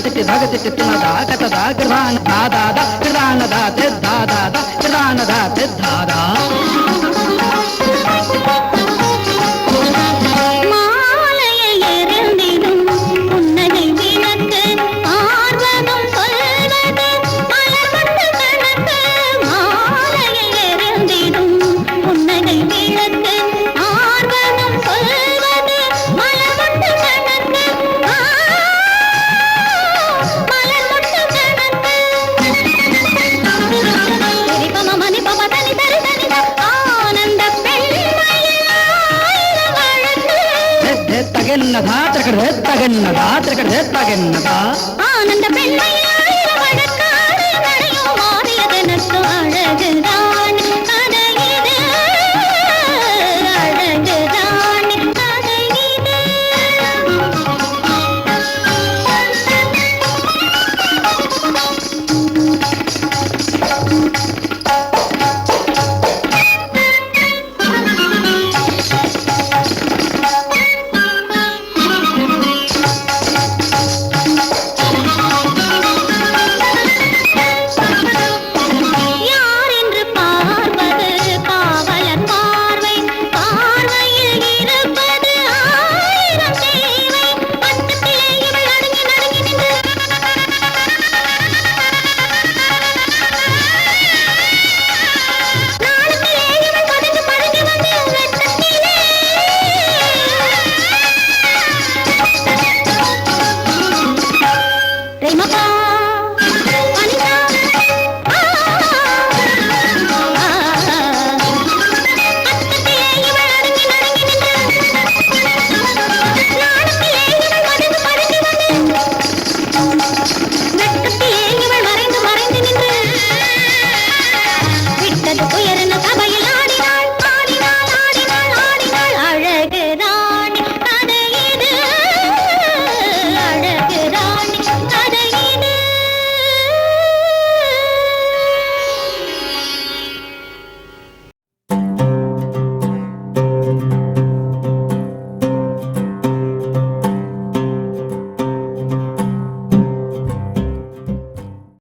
TT ಭಗತಿ ಟಿಟ್ಟಿನದ ಕತದ ಕೃಧಾನ ದಾದಾದ ಕೃಧಾನದ ಸಿದ್ಧಾದಾದ ಕೃಧಾನದ ಸಿದ್ಧಾದ ತಗೆನ್ನದ ತ್ರಿಕಡೆ ತಗೆನ್ನದ ತ್ರಿಕಡೆ ತಗೆನ್ನದ ಆನಂದ ಬೆಣ್ಣೆಯ